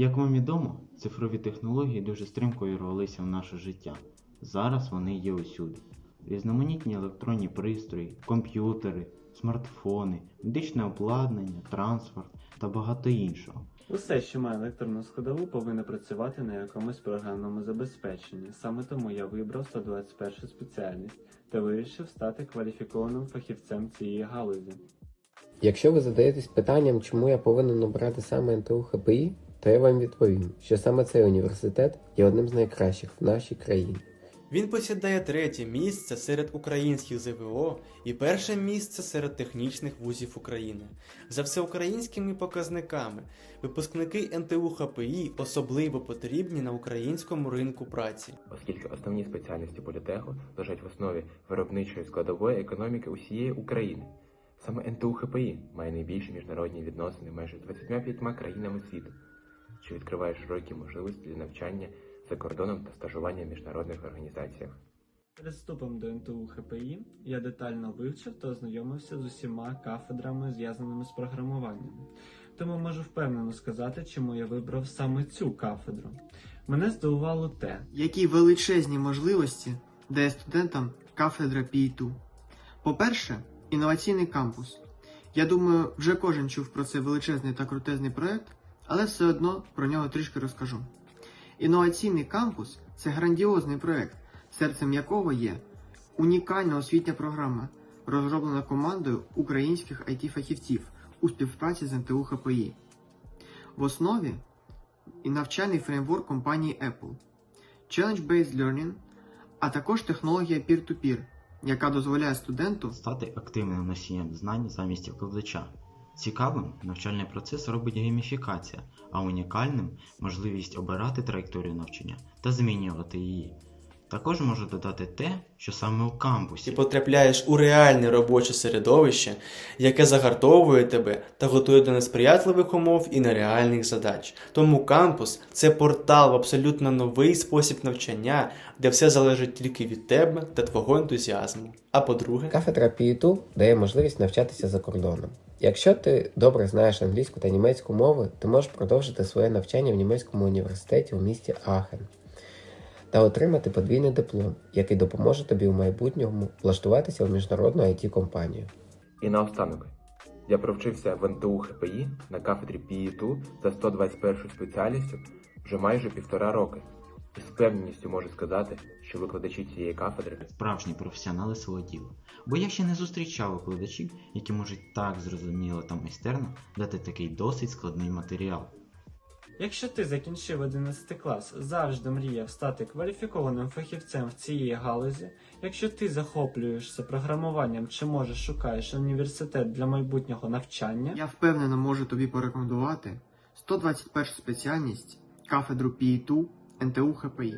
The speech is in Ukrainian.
Як вам відомо, цифрові технології дуже стрімко увірвалися в наше життя. Зараз вони є усюди. Різноманітні електронні пристрої, комп'ютери, смартфони, медичне обладнання, транспорт та багато іншого. Усе, що має електронну складову, повинно працювати на якомусь програмному забезпеченні. Саме тому я вибрав 121 спеціальність та вирішив стати кваліфікованим фахівцем цієї галузі. Якщо ви задаєтесь питанням, чому я повинен обрати саме НТУ ХПІ, то я вам відповім, що саме цей університет є одним з найкращих в нашій країні. Він посідає третє місце серед українських ЗВО і перше місце серед технічних вузів України. За всеукраїнськими показниками, випускники НТУ ХПІ особливо потрібні на українському ринку праці. оскільки основні спеціальності політеху лежать в основі виробничої складової економіки усієї України. Саме НТУ ХПІ має найбільші міжнародні відносини майже з 25 країнами світу, що відкриває широкі можливості для навчання за кордоном та стажування в міжнародних організаціях. Перед вступом до НТУ ХПІ я детально вивчив та ознайомився з усіма кафедрами, зв'язаними з програмуванням. Тому можу впевнено сказати, чому я вибрав саме цю кафедру. Мене здивувало те, які величезні можливості дає студентам кафедра PI2. По-перше, інноваційний кампус. Я думаю, вже кожен чув про цей величезний та крутезний проект, але все одно про нього трішки розкажу. Інноваційний кампус це грандіозний проект, серцем якого є унікальна освітня програма, розроблена командою українських IT-фахівців у співпраці з НТУ ХПІ. В основі і навчальний фреймворк компанії Apple, Challenge-Based Learning, а також технологія Peer-to-Peer, яка дозволяє студенту Стати активним носієм знань замість викладача. Цікавим навчальний процес робить гейміфікація, а унікальним можливість обирати траєкторію навчання та змінювати її. Також можу додати те, що саме у Ти кампусі потрапляєш у реальне робоче середовище, яке загартовує тебе та готує до несприятливих умов і нереальних задач. Тому кампус це портал в абсолютно новий спосіб навчання, де все залежить тільки від тебе та твого ентузіазму. А по-друге, Кафедра PI2 дає можливість навчатися за кордоном. Якщо ти добре знаєш англійську та німецьку мови, ти можеш продовжити своє навчання в німецькому університеті у місті Ахен та отримати подвійний диплом, який допоможе тобі у майбутньому влаштуватися в міжнародну it компанію І наостанок, я провчився в НТУ ХПІ на кафедрі PI2 за 121 спеціальністю вже майже півтора роки. І з впевненістю можу сказати, що викладачі цієї кафедри справжні професіонали свого діла. Бо я ще не зустрічав викладачів, які можуть так зрозуміло та майстерно дати такий досить складний матеріал. Якщо ти закінчив 11 клас, завжди мріяв стати кваліфікованим фахівцем в цій галузі, якщо ти захоплюєшся програмуванням чи може шукаєш університет для майбутнього навчання, я впевнено можу тобі порекомендувати 121 спеціальність кафедру PI2 НТУ ХПІ.